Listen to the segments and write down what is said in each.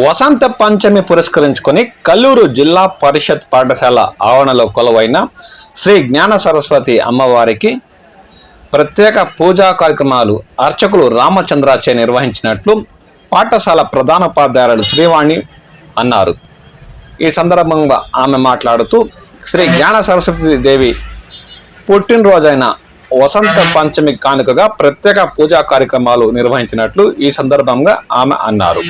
వసంత పంచమి పురస్కరించుకొని కల్లూరు జిల్లా పరిషత్ పాఠశాల ఆవరణలో కొలువైన శ్రీ జ్ఞాన సరస్వతి అమ్మవారికి ప్రత్యేక పూజా కార్యక్రమాలు అర్చకులు రామచంద్రాచే నిర్వహించినట్లు పాఠశాల ప్రధానోపాధ్యాయులు శ్రీవాణి అన్నారు. ఈ సందర్భంగా ఆమె మాట్లాడుతూ శ్రీ జ్ఞాన సరస్వతి దేవి పుట్టినరోజైన వసంత పంచమి కానుకగా ప్రత్యేక పూజా కార్యక్రమాలు నిర్వహించినట్లు ఈ సందర్భంగా ఆమె అన్నారు.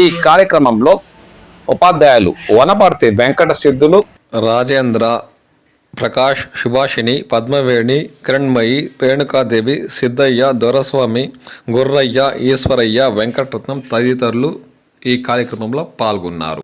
ఈ కార్యక్రమంలో ఉపాధ్యాయులు వనపర్తి వెంకట సిద్ధులు రాజేంద్ర ప్రకాష్ సుభాషిణి పద్మవేణి కిరణ్మయి రేణుకాదేవి సిద్ధయ్య దొరస్వామి గుర్రయ్య ఈశ్వరయ్య వెంకటరత్నం తదితరులు ఈ కార్యక్రమంలో పాల్గొన్నారు.